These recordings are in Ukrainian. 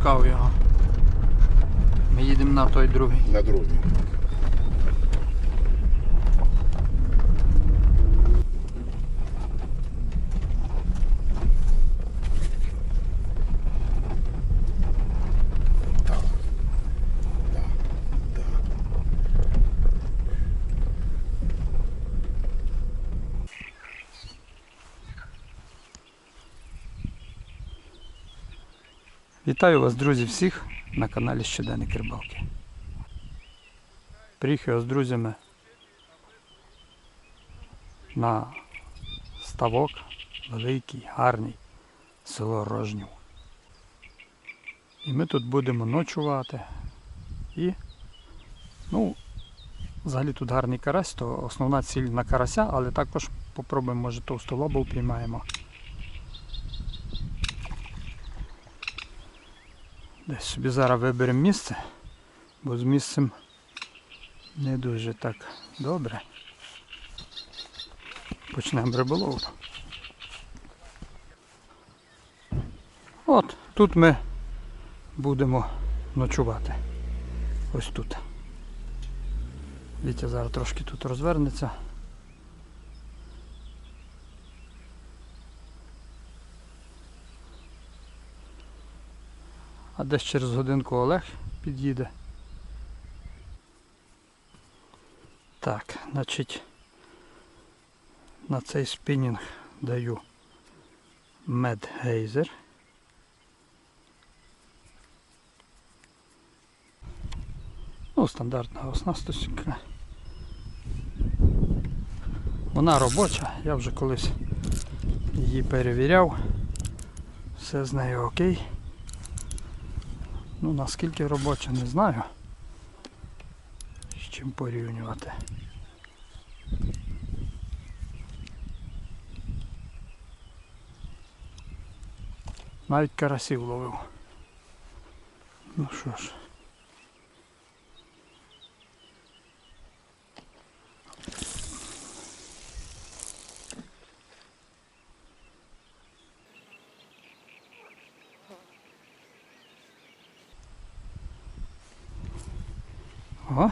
пускав його. Ми їдемо на той другий. На другий. Вітаю вас, друзі, всіх на каналі Щоденник Рибалки. Приїхав з друзями на ставок великий, гарний, село Рожнів. І ми тут будемо ночувати. І, ну, взагалі тут гарний карась, то основна ціль на карася, але також попробуємо, може товстолобу піймаємо. Десь собі зараз виберемо місце, бо з місцем не дуже так добре. Почнемо риболовлю. От, тут ми будемо ночувати. Ось тут. Вітя зараз трошки тут розвернеться. А десь через годинку Олег під'їде. Так, значить на цей спінінг даю медгейзер. Ну, стандартна оснасточка. Вона робоча, я вже колись її перевіряв. Все з нею окей. Ну наскільки робоча, не знаю. З чим порівнювати. Навіть карасів ловив. Ну що ж. О.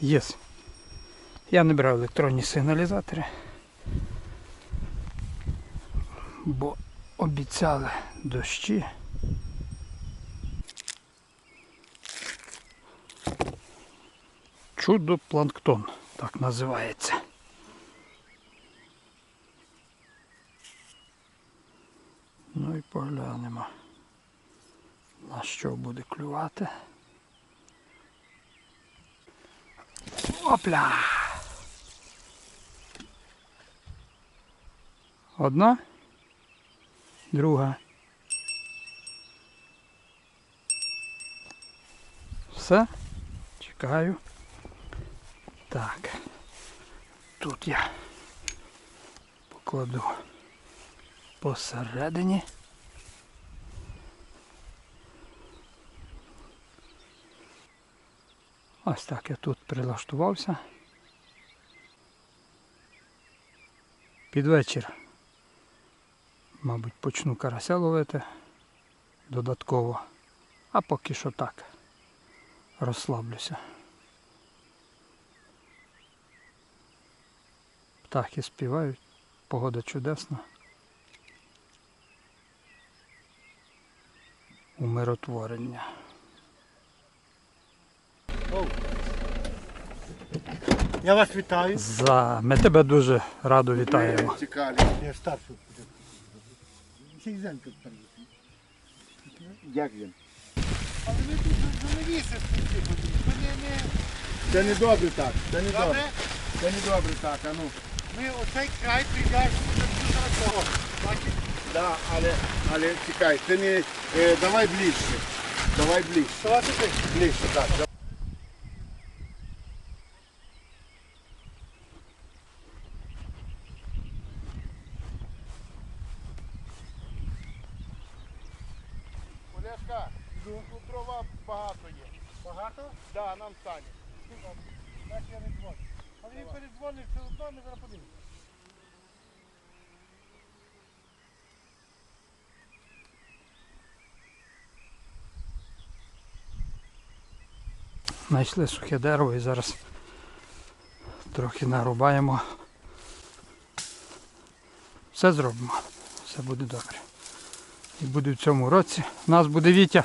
Єс. Я не електронні сигналізатори. Бо обіцяли дощі. Чудо планктон, так називається. Ну і поглянемо на що буде клювати. Опля! Одна, друга. Все, чекаю. Так, тут я покладу посередині. Ось так я тут прилаштувався. Під вечір, мабуть, почну карася ловити додатково, а поки що так розслаблюся. Птахи співають, погода чудесна. Умиротворення. Я вас вітаю. За... Ми тебе дуже радо вітаємо. Цікаві. Я старший. Сігзенко Як він? Але ви тут спілкуєтесь. Не, не... Це не добре так. Це не добре. Добре? Це не добре так, а ну. Ми оцей край прийдемо до цього. Бачите? Да, але, але чекай, ти не. Е, давай ближче. Давай ближче. Ближче, так. нам стані. Так я не дзвоню. Але він передзвонив все одно, ми зараз подивимося. Знайшли сухе дерево і зараз трохи нарубаємо. Все зробимо, все буде добре. І буде в цьому році. У нас буде Вітя,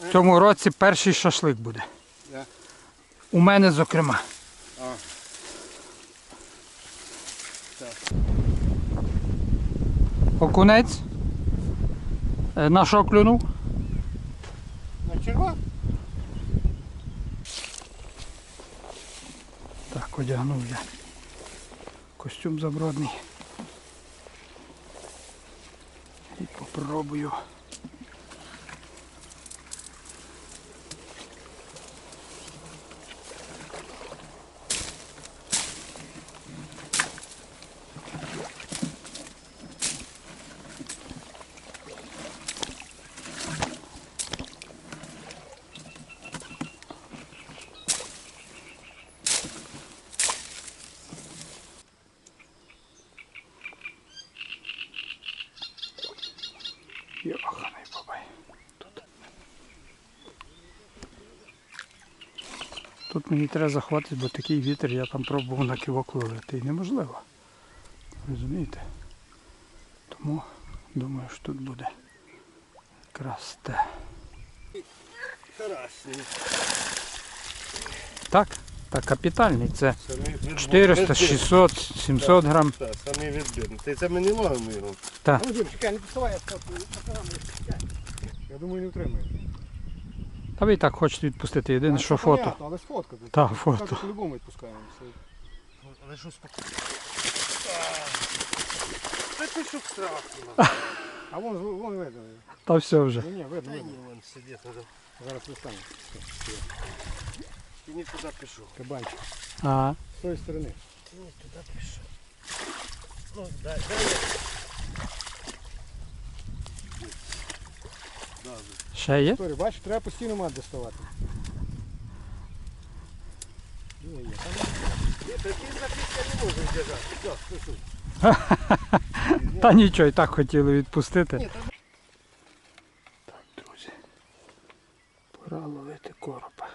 в цьому році перший шашлик буде. У мене, зокрема. А. Окунець. Е, На що клюнув? На черва? Так, одягнув я. Костюм забродний. І попробую. Йоханий бабай. Тут. Тут мені треба захватити, бо такий вітер, я там пробував на кивок ловити. І неможливо. Розумієте? Тому думаю, що тут буде якраз те. Так? Так, капітальний. Це 400, 600, 700 грам. Так, самий відбірний. Ти це ми не ловимо його. Так. Ну, Дім, чекай, не підставай, я. Я думаю, не втримає. Та ви і так хочете відпустити. Єдине, що фото. понятно, Але сфоткати. Так, фото. Так, по-любому відпускаємо. Але що спокійно. Та ти що страшно. А вон, вон видно. Та все вже. Ні, ні, видно, Та видно. ні, вон сидить. Зараз вистанемо. Ти не туди пішов. Кабанчик. Ага. З тої сторони. Ти не туди пішов. Ну, дай, дай я. Да, да. Ще є? Торі, бачиш, треба постійно мат доставати. Та нічого, і так хотіли відпустити. Ні, та Так, друзі. Пора ловити коропа.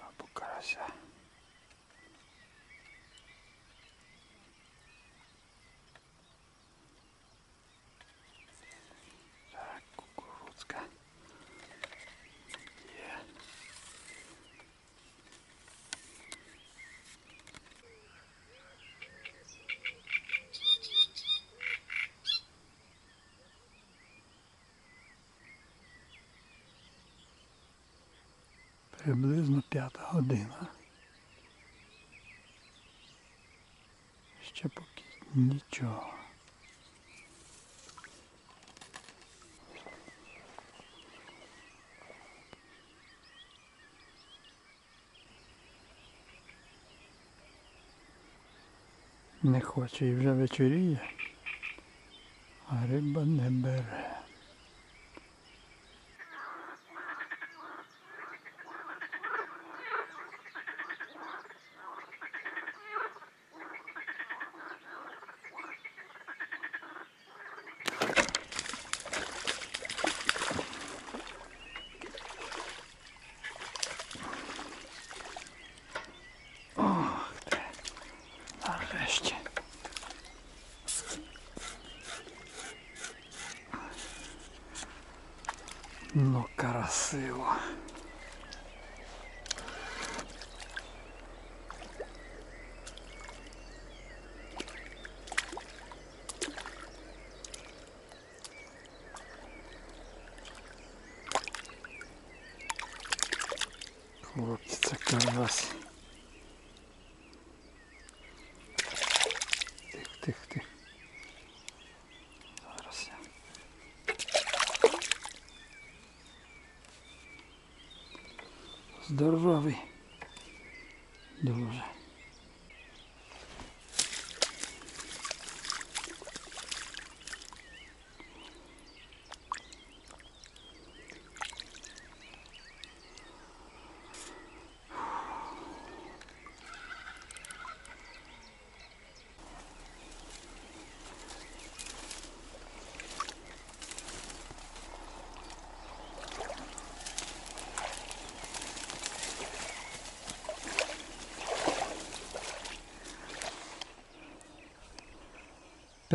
Або карася. Так, кукурудзка. Є. Приблизно п'ята година. Ще поки нічого. Не хоче і вже вечоріє, а риба не бере. Нарешті. Ну, красиво. Хлопці, карась. Тих, тих, тих. Зараз я. Здоровий. Дуже.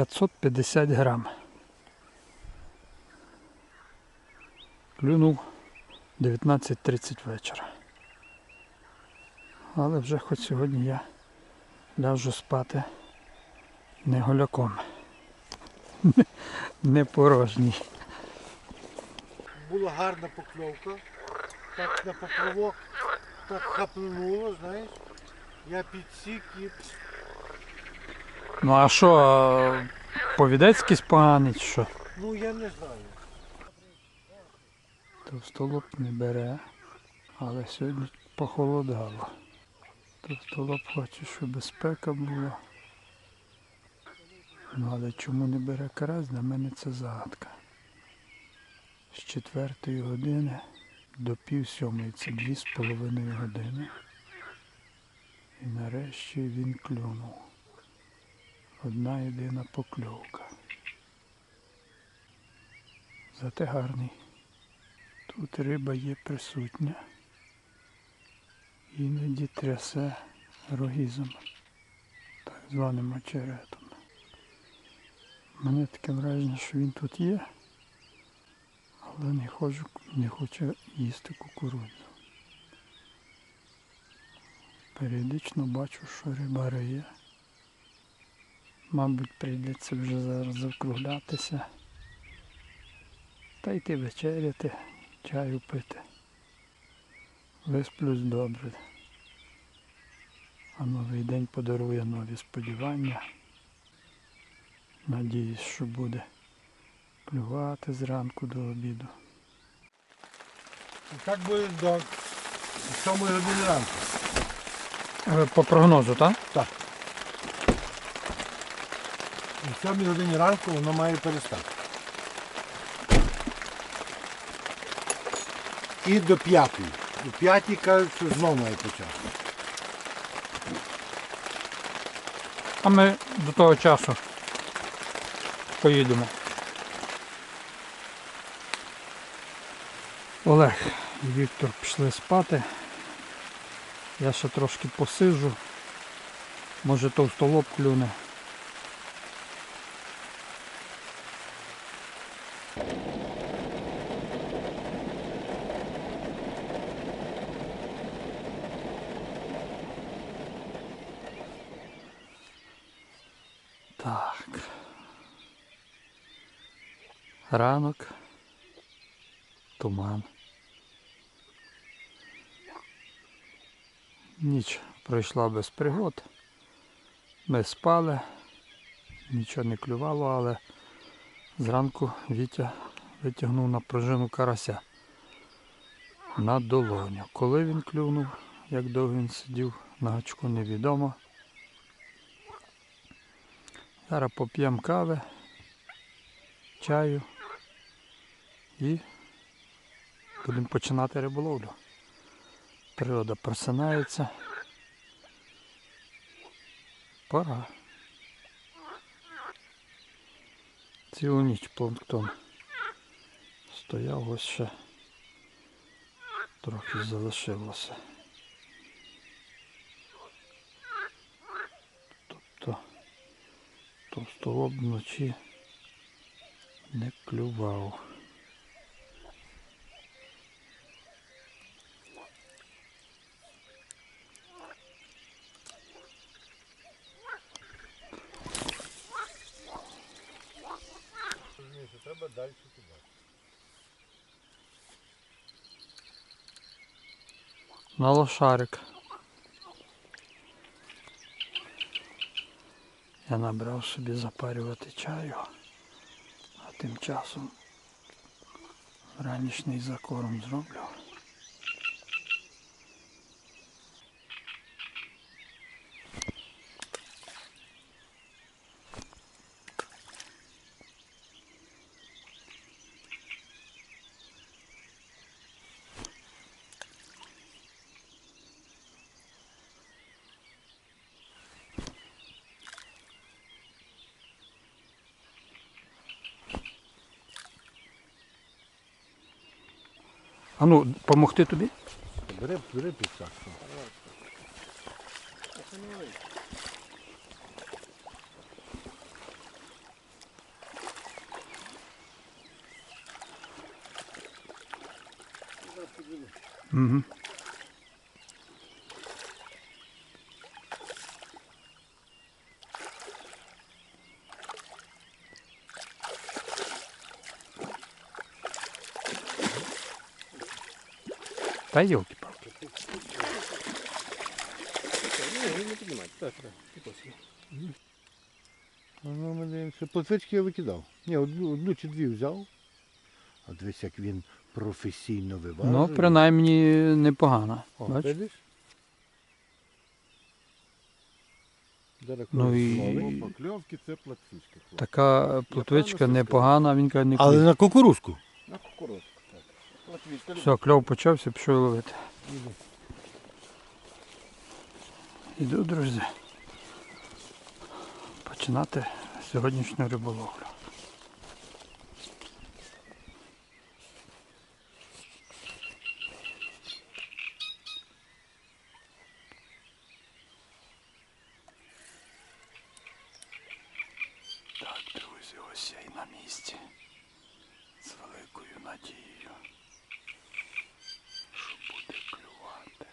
550 грам. Клюнув 19.30 вечора. Але вже хоч сьогодні я ляжу спати не голяком. Не порожній. Була гарна покльовка. Так на поплавок так хапнуло, знаєш. Я підсік і Ну а що, повідець якийсь поганий чи що? ну я не знаю. Товстолоб не бере, але сьогодні похолодало. Товстолоб хоче, щоб безпека була. Ну але чому не бере карась, для мене це загадка. З четвертої години до пів сьомої це дві з половиною години. І нарешті він клюнув. Одна єдина покльовка. Зате гарний. Тут риба є присутня. Іноді трясе рогізом, так званим очеретом. Мене таке враження, що він тут є, але не, хочу, не хоче їсти кукурудзу. Періодично бачу, що риба риє. Мабуть, прийдеться вже зараз закруглятися та йти вечеряти, чаю пити. Висплюсь добре. А новий день подарує нові сподівання. Надіюсь, що буде клювати зранку до обіду. І так буде до 7 години ранку. Е, По прогнозу, так? так? О 7 годині ранку воно має перестати. І до 5. До 5 кажуть, що знову має почати. А ми до того часу поїдемо. Олег і Віктор пішли спати. Я ще трошки посиджу. Може товстолоб клюне. Так. Ранок. Туман. Ніч пройшла без пригод. Ми спали, нічого не клювало, але зранку Вітя витягнув на пружину карася на долоню. Коли він клюнув, як довго він сидів на гачку, невідомо. Зараз поп'ємо кави, чаю і будемо починати риболовлю. Природа просинається. Пора. Цілу ніч планктон стояв, ось ще трохи залишилося. Тобто товстолоб вночі не клював. Треба далі туди. На лошарик. Я набрав собі запарювати чаю, а тим часом ранішній закорм зроблю. Помогти тобі? Бери, бери підсадку. Угу. Та йолки палки Ну, ми дивимося. Плотвички я викидав. Ні, одну, одну чи дві взяв. А дивись, як він професійно виважує. Ну, принаймні непогано. О, Бач? видиш? Ну і- Покльовки це платвичка. Така плотвичка непогана, він каже, не Але на кукурузку. На кукурудзку. Так. Платвичка. Все, кльов почався, пішов ловити. Іду, друзі. Починати сьогоднішню риболовлю. Так, друзі, ось я і на місці. З великою надією що буде клювати.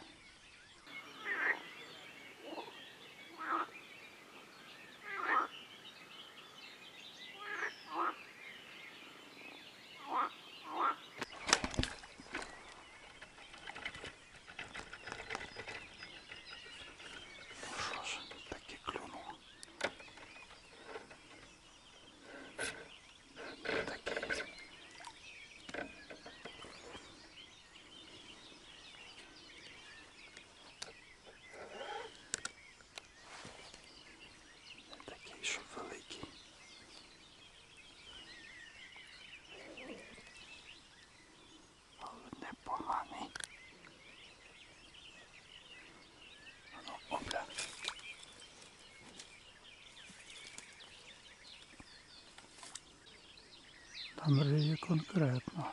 Ну що ж, таки клюнув. Такий. Не такий, що великий. Але непоганий. Ну, опля. Риє конкретно.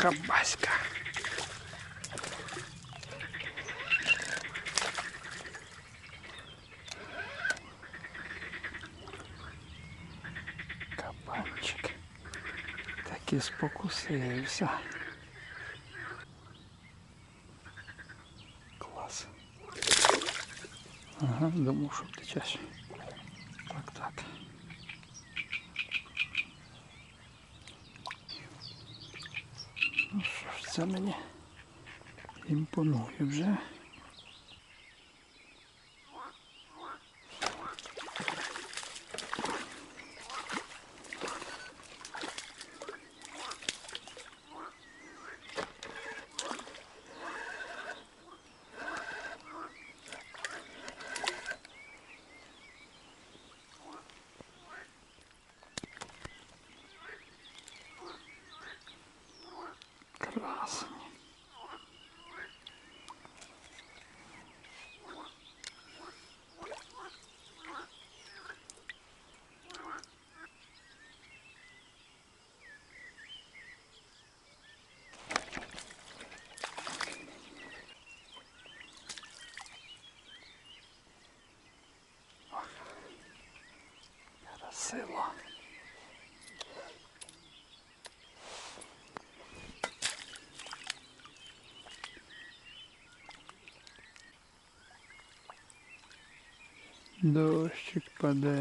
Кабаська. Кабанчик. Так і спокусився. Клас. Ага, думав, що втечеш. Імпонує вже. Дощик паде.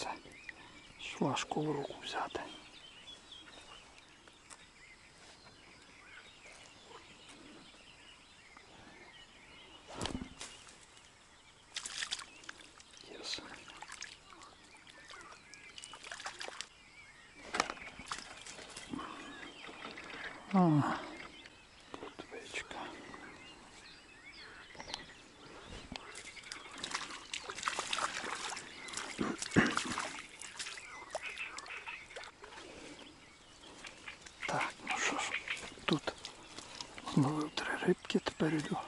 Аж важко в руку взяти. Yes. started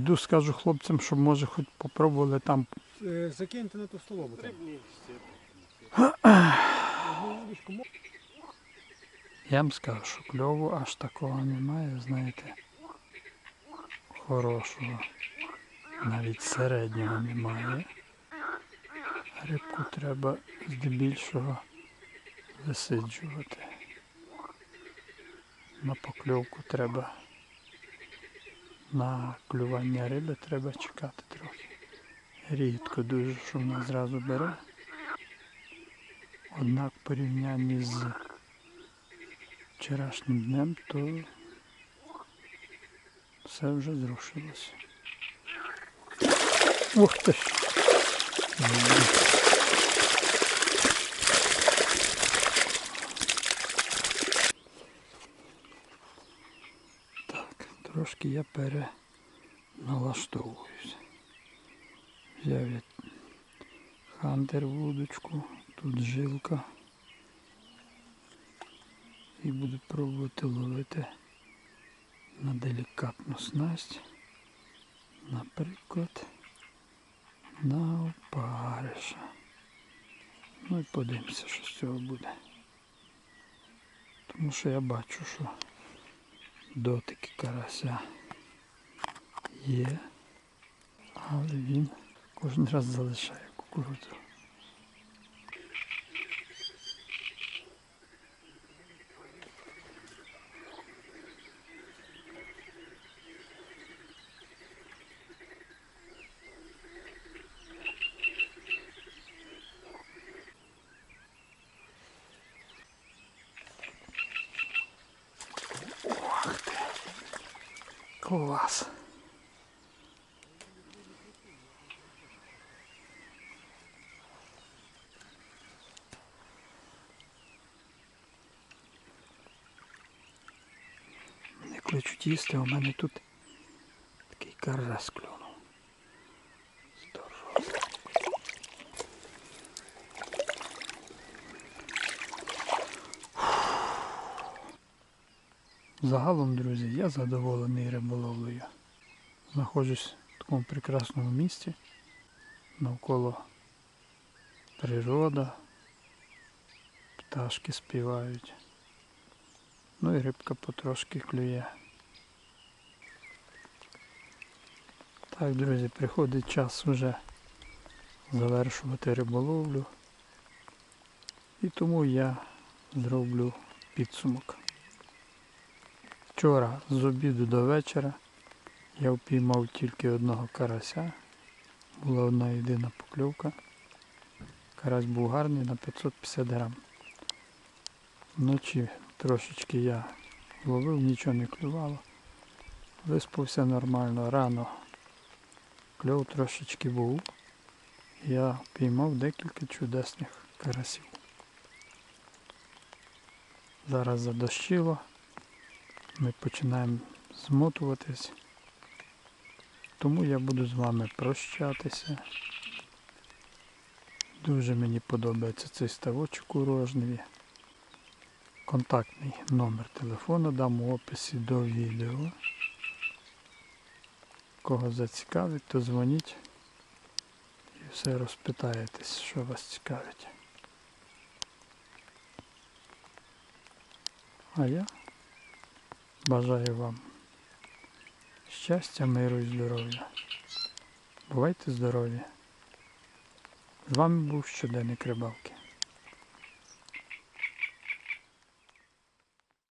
Іду скажу хлопцям, щоб може хоч попробували там. Е, Закиньте на ту столову. Я вам скажу, що кльову аж такого немає, знаєте. Хорошого. Навіть середнього немає. Рибку треба здебільшого висиджувати. На покльовку треба. На клювання риби треба чекати трохи. Рідко дуже, що вона зразу бере. Однак в порівнянні з вчорашнім днем, то все вже зрушилося. Ух ти ж! Так, трошки я переналаштовуюся. Взяв я хантер вудочку, тут жилка і буду пробувати ловити на делікатну снасть. Наприклад, на опариша. Ну і подивимося, що з цього буде. Тому що я бачу, що дотики карася є, але він кожен раз залишає кукурудзу. Клас. Не кличуть їсти, а у мене тут такий карась клюнув. Загалом, друзі, я задоволений риболовлею. Знаходжусь в такому прекрасному місці. Навколо природа, пташки співають. Ну і рибка потрошки клює. Так, друзі, приходить час вже завершувати риболовлю. І тому я зроблю підсумок. Вчора з обіду до вечора я впіймав тільки одного карася. Була одна єдина покльовка. Карась був гарний на 550 грам. Вночі трошечки я ловив, нічого не клювало. Виспався нормально, рано. Кльов трошечки був. Я впіймав декілька чудесних карасів. Зараз задощило. Ми починаємо змотуватись. Тому я буду з вами прощатися. Дуже мені подобається цей ставочок у Рожневі. Контактний номер телефону дам у описі до відео. Кого зацікавить, то дзвоніть. І все розпитаєтесь, що вас цікавить. А я бажаю вам щастя, миру і здоров'я. Бувайте здорові! З вами був щоденник рибалки.